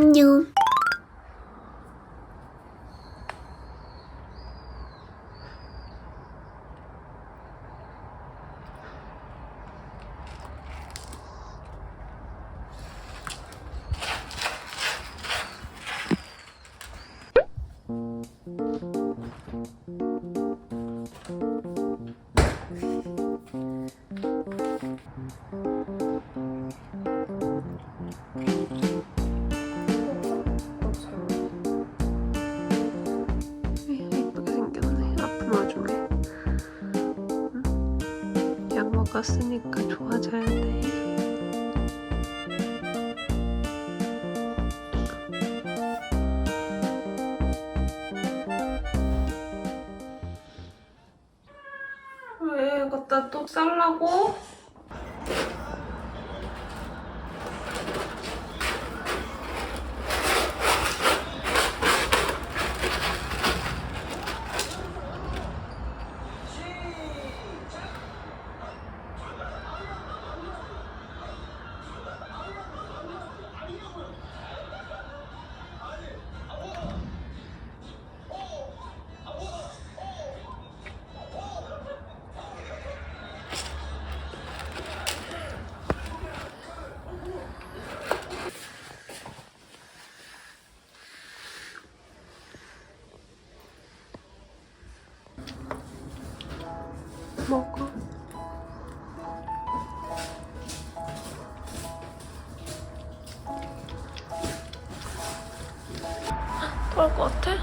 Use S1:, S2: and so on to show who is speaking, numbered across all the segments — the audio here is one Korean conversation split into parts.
S1: 안녕.
S2: 예쁘 약 먹었으니까 좋아져야 돼 왜 갖다 또 쌀라고? 토할 것 같아?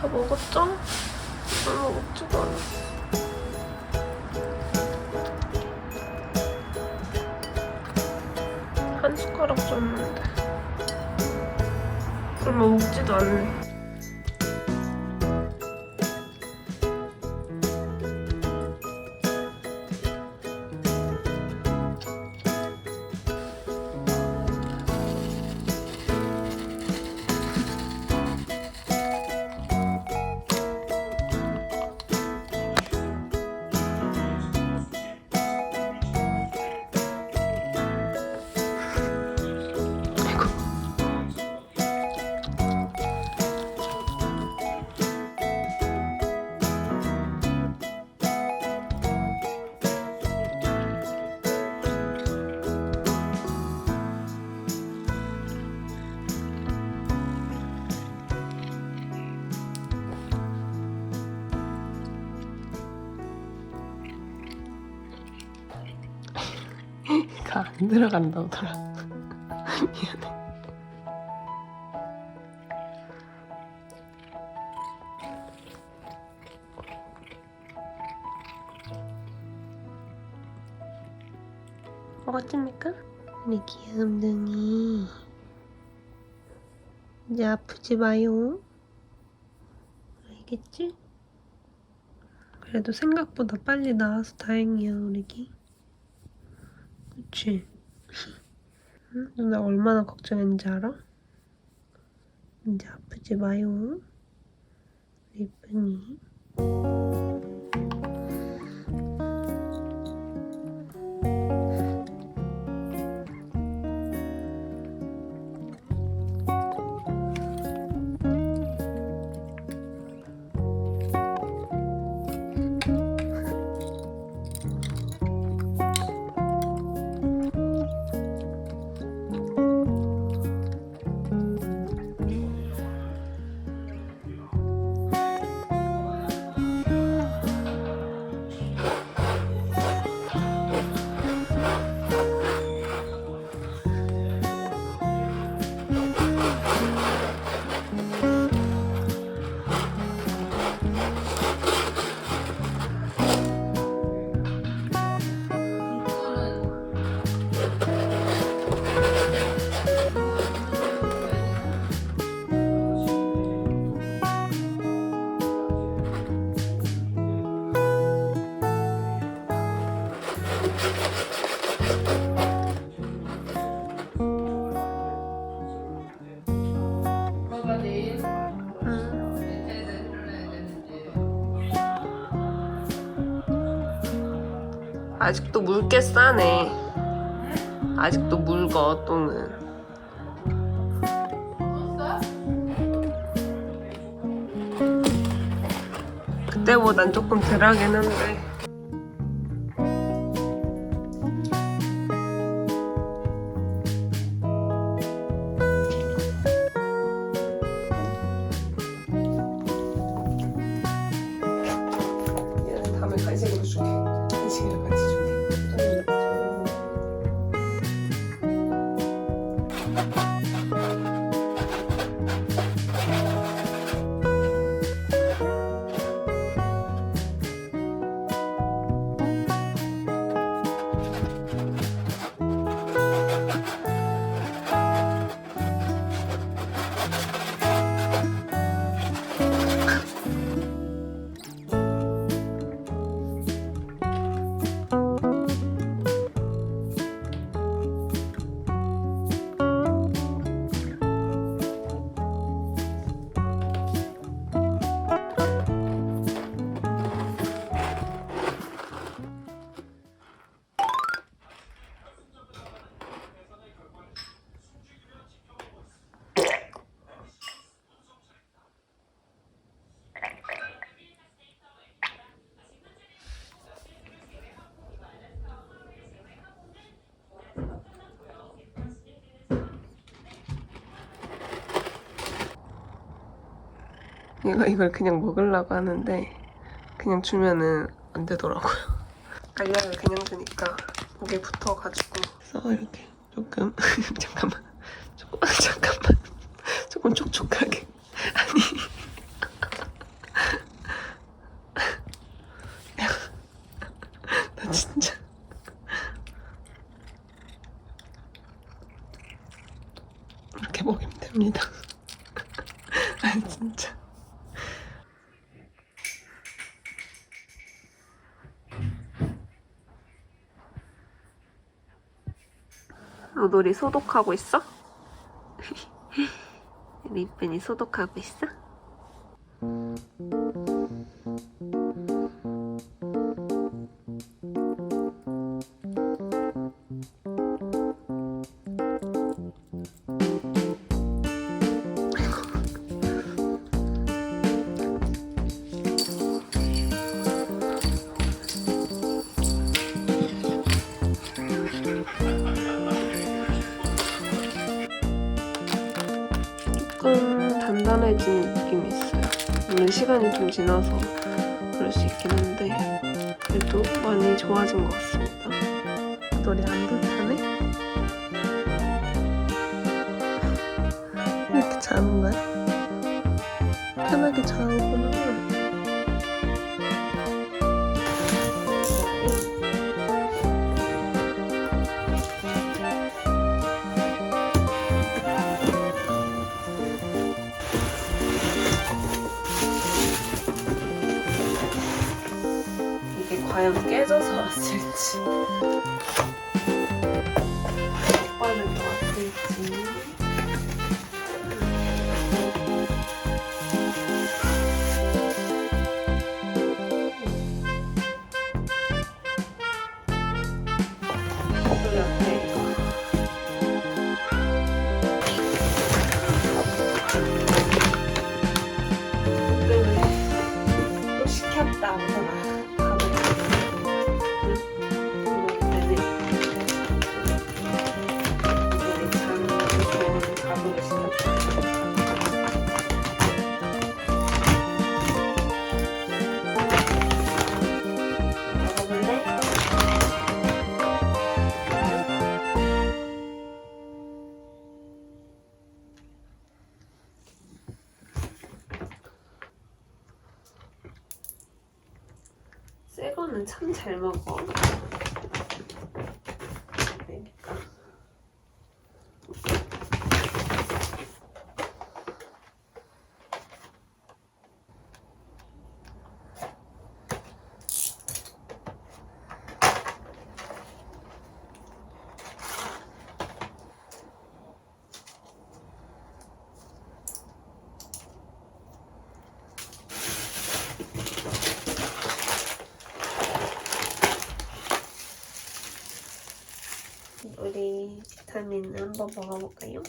S2: 다 먹었죠? 얼마 먹지도 않았어 한 숟가락 줬는데 얼마 먹지도 않네 가안 들어간다 오더라. 미안해. 먹었습니까? 우리 귀염둥이. 이제 아프지 마요. 알겠지? 그래도 생각보다 빨리 나와서 다행이야 우리 기 그치? 응? 누나 얼마나 걱정했는지 알아? 이제 아프지 마요 우리 이쁜 아직도 묽게 싸네. 아직도 묽어 똥은. 그때보단 조금 덜하긴 한데. 얘가 이걸 그냥 먹으려고 하는데 그냥 주면은 안 되더라고요. 알약을 그냥 주니까 목에 붙어가지고 그래서 이렇게 조금 잠깐만 조금 잠깐만 조금 촉촉하게 아니 나 진짜 이렇게 먹이면 됩니다. 아니 진짜. 로돌이 소독하고 있어? 리벤이 소독하고 있어? 느낌이 있어요. 물론 시간이 좀 지나서 그럴 수 있긴 한데 그래도 많이 좋아진 것 같습니다. 머리 안 불편해? 이렇게 자는 거야? 편하게 자는구나. 과연 깨져서 왔을지 새 거는 참잘 먹어. 그러니까. 우리 비타민 한번 먹어볼까요?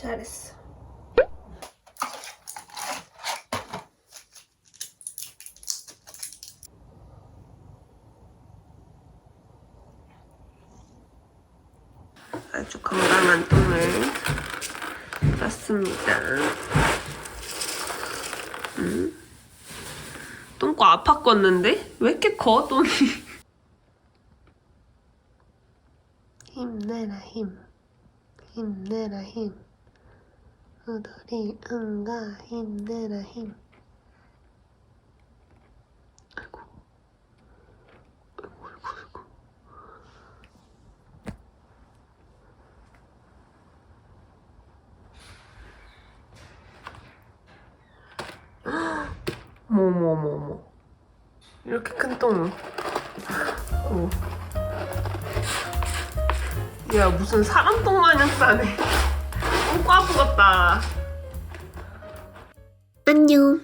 S2: 잘했어. 아주 건강한 똥을 쌌습니다. 음. 똥꼬 아팠겠는데? 왜 이렇게 커, 똥이? 힘내라, 힘. 힘내라, 힘. 우돌이 응가 힘내라, 힘. 아이고. 아이고, 아이고, 아이고. 어머. 이렇게 큰 똥을. 어. 야, 무슨 사람 똥 마냥 싸네. 똥꼬 아프겠다.
S1: 안녕.